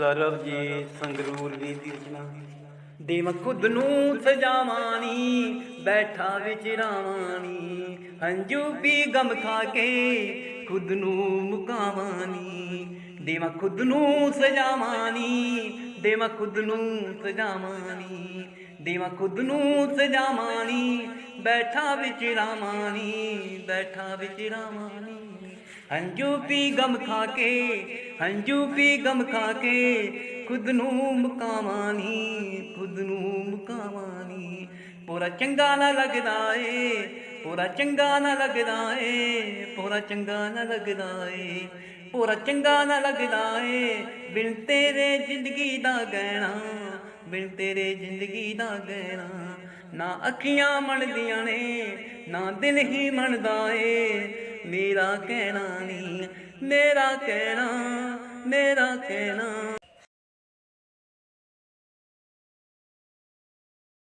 ਸਰਬਜੀਤ ਸੰਗਰੂਰ ਦੀ ਰਚਨਾ ਦੇ ਮੈਂ ਖੁਦ ਨੂੰ ਸਜਾਵਾਨੀ, ਬੈਠਾ ਵਿਚਰਾਵਾਨੀ ਹੰਝੂ ਪੀ ਗਮ ਖਾ ਕੇ ਖੁਦ ਨੂੰ ਮੁਕਾਵਾਨੀ। ਦੇ ਮੈਂ ਖੁਦ ਨੂੰ ਸਜਾਵਾਨੀ ਦੇ ਮੈਂ ਖੁਦ ਨੂੰ ਸਜਾਵਾਨੀ ਦੇ ਮੈਂ ਖੁਦ ਨੂੰ ਸਜਾਵਾਨੀ ਬੈਠਾ ਵਿਚਰਾਵਾਨੀ ਬੈਠਾ ਵਿਚਰਾਵਾਨੀ ਹੰਝੂ ਪੀ ਗਮ ਖਾ ਕੇ, ਹੰਝੂ ਪੀ ਗਮ ਖਾ ਕੇ ਖੁਦ ਨੂੰ ਮੁਕਾਵਾਨੀ ਖੁਦ ਨੂੰ ਮੁਕਾਵਾਨੀ ਪੂਰਾ ਚੰਗਾ ਨਾ ਲੱਗਦਾ ਏ ਪੂਰਾ ਚੰਗਾ ਨਾ ਲੱਗਦਾ ਏ, ਪੂਰਾ ਚੰਗਾ ਨਾ ਲੱਗਦਾ ਏ, ਪੂਰਾ ਚੰਗਾ ਨਾ ਲੱਗਦਾ ਏ। ਬਿਨ ਤੇਰੇ ਜ਼ਿੰਦਗੀ ਦਾ ਗਹਿਣਾ, ਬਿਨ ਤੇਰੇ ਜ਼ਿੰਦਗੀ ਦਾ ਗਹਿਣਾ। ਨਾ ਅੱਖੀਆਂ ਮੰਨਦੀਆਂ ਨੇ, ਨਾ ਦਿਲ ਹੀ ਮੰਨਦਾ ਏ। ਮੇਰਾ ਕਹਿਣਾ ਨਹੀਂ ਮੇਰਾ ਕਹਿਣਾ ਮੇਰਾ ਕਹਿਣਾ।